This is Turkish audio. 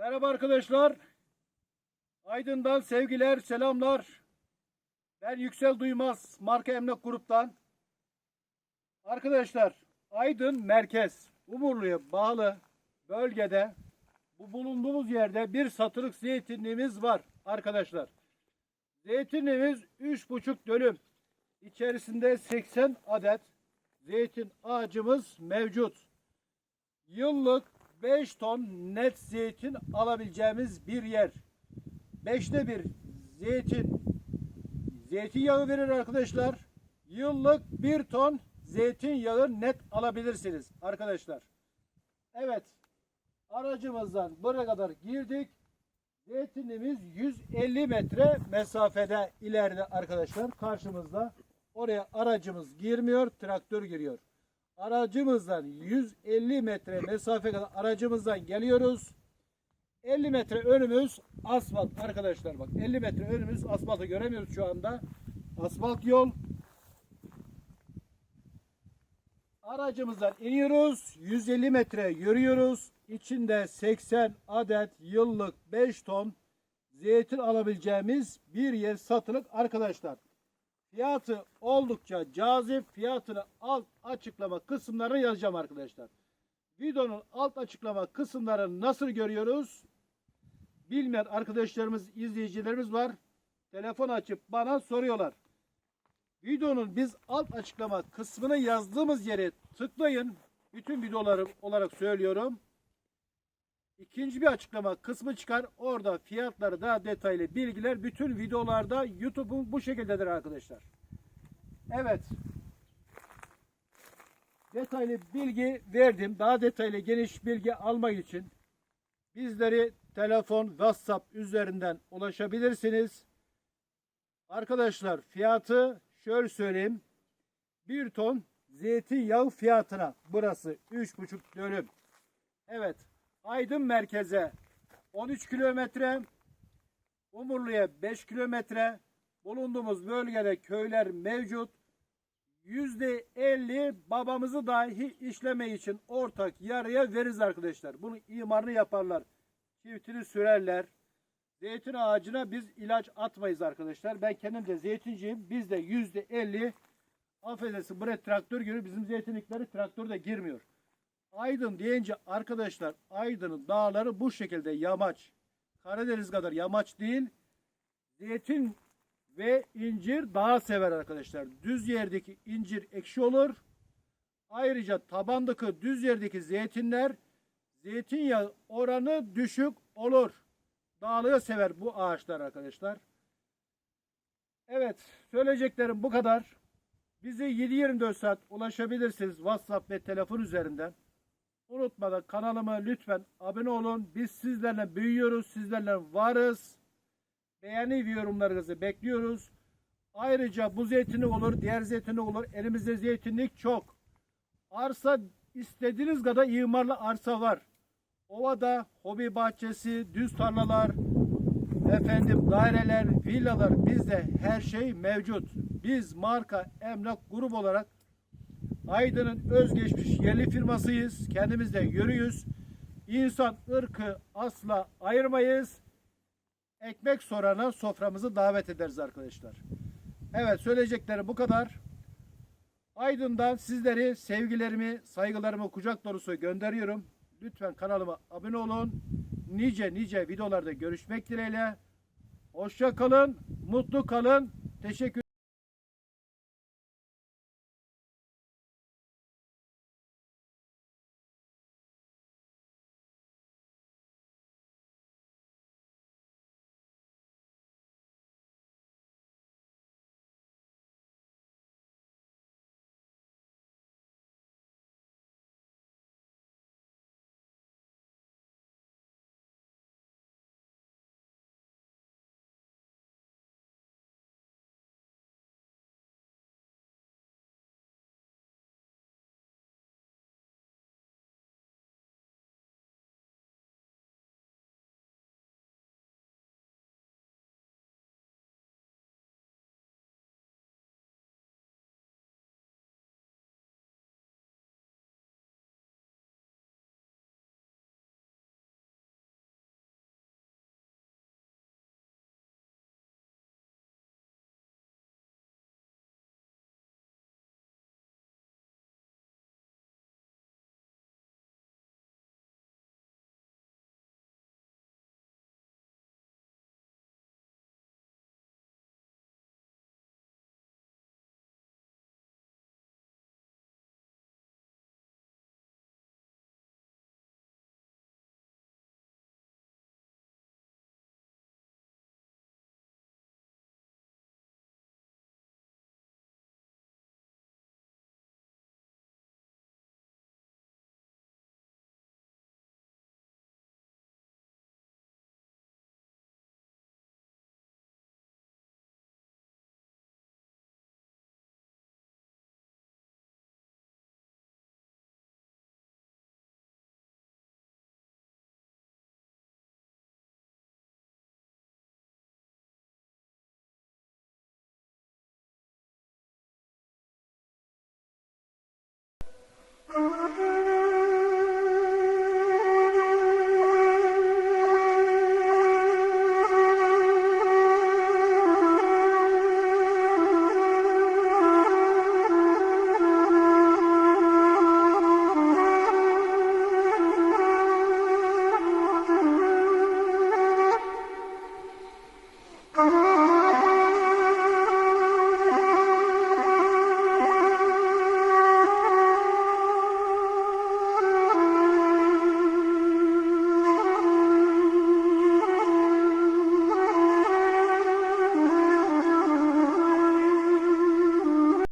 Merhaba arkadaşlar. Aydın'dan sevgiler, selamlar. Ben Yüksel Duymaz, marka emlak gruptan. Arkadaşlar, Aydın merkez, Umurlu'ya bağlı bölgede bu bulunduğumuz yerde bir satılık zeytinliğimiz var arkadaşlar. Zeytinliğimiz 3,5 dönüm. İçerisinde 80 adet zeytin ağacımız mevcut. Yıllık 5 ton net zeytin alabileceğimiz bir yer. Beşte bir zeytin zeytinyağı verir arkadaşlar. Yıllık 1 ton zeytinyağı net alabilirsiniz arkadaşlar. Evet. Aracımızdan buraya kadar girdik. Zeytinimiz 150 metre mesafede ileride arkadaşlar. Karşımızda. Oraya aracımız girmiyor, traktör giriyor. Aracımızdan 150 metre mesafe kadar aracımızdan geliyoruz. 50 metre önümüz asfalt arkadaşlar bak 50 metre önümüz asfaltı göremiyoruz şu anda. Asfalt yol. Aracımızdan iniyoruz. 150 metre yürüyoruz. İçinde 80 adet yıllık 5 ton zeytin alabileceğimiz bir yer satılık arkadaşlar. Fiyatı oldukça cazip. Fiyatını alt açıklama kısımlarına yazacağım arkadaşlar. Videonun alt açıklama kısımlarını nasıl görüyoruz? Bilmeyen arkadaşlarımız, izleyicilerimiz var. Telefon açıp bana soruyorlar. Videonun biz alt açıklama kısmını yazdığımız yere tıklayın. Bütün videolarım olarak söylüyorum. İkinci bir açıklama kısmı çıkar. Orada fiyatları daha detaylı bilgiler bütün videolarda YouTube'un bu şekildedir arkadaşlar. Evet. Detaylı bilgi verdim. Daha detaylı geniş bilgi almak için bizleri telefon, WhatsApp üzerinden ulaşabilirsiniz. Arkadaşlar fiyatı şöyle söyleyeyim. 1 ton zeytinyağı fiyatına burası 3,5 dönüm. Evet. Aydın merkeze 13 kilometre, Umurlu'ya 5 kilometre, bulunduğumuz bölgede köyler mevcut. Yüzde 50 babamızı dahi işleme için ortak yarıya veririz arkadaşlar. Bunun imarını yaparlar. Çiftini sürerler. Zeytin ağacına biz ilaç atmayız arkadaşlar. Ben kendim de zeytinciyim. Bizde yüzde 50 affedersin buraya traktör giriyor. Bizim zeytinlikleri traktör de girmiyor. Aydın deyince arkadaşlar Aydın'ın dağları bu şekilde yamaç. Karadeniz kadar yamaç değil. Zeytin ve incir daha sever arkadaşlar. Düz yerdeki incir ekşi olur. Ayrıca tabandaki düz yerdeki zeytinler zeytinyağı oranı düşük olur. Dağlığı sever bu ağaçlar arkadaşlar. Evet söyleyeceklerim bu kadar. Bizi 7-24 saat ulaşabilirsiniz WhatsApp ve telefon üzerinden. Unutmadan kanalıma lütfen abone olun. Biz sizlerle büyüyoruz, sizlerle varız. Beğeni ve yorumlarınızı bekliyoruz. Ayrıca bu zeytinlik olur, diğer zeytinlik olur. Elimizde zeytinlik çok. Arsa istediğiniz kadar imarlı arsa var. Ovada hobi bahçesi, düz tarlalar, efendim daireler, villalar bizde her şey mevcut. Biz marka emlak grup olarak Aydın'ın özgeçmiş yerli firmasıyız. Kendimiz de yürüyüz. İnsan ırkı asla ayırmayız. Ekmek sorana soframızı davet ederiz arkadaşlar. Evet söyleyeceklerim bu kadar. Aydın'dan sizleri sevgilerimi, saygılarımı kucak dolusu gönderiyorum. Lütfen kanalıma abone olun. Nice nice videolarda görüşmek dileğiyle. Hoşça kalın, mutlu kalın. Teşekkür Mm-hmm.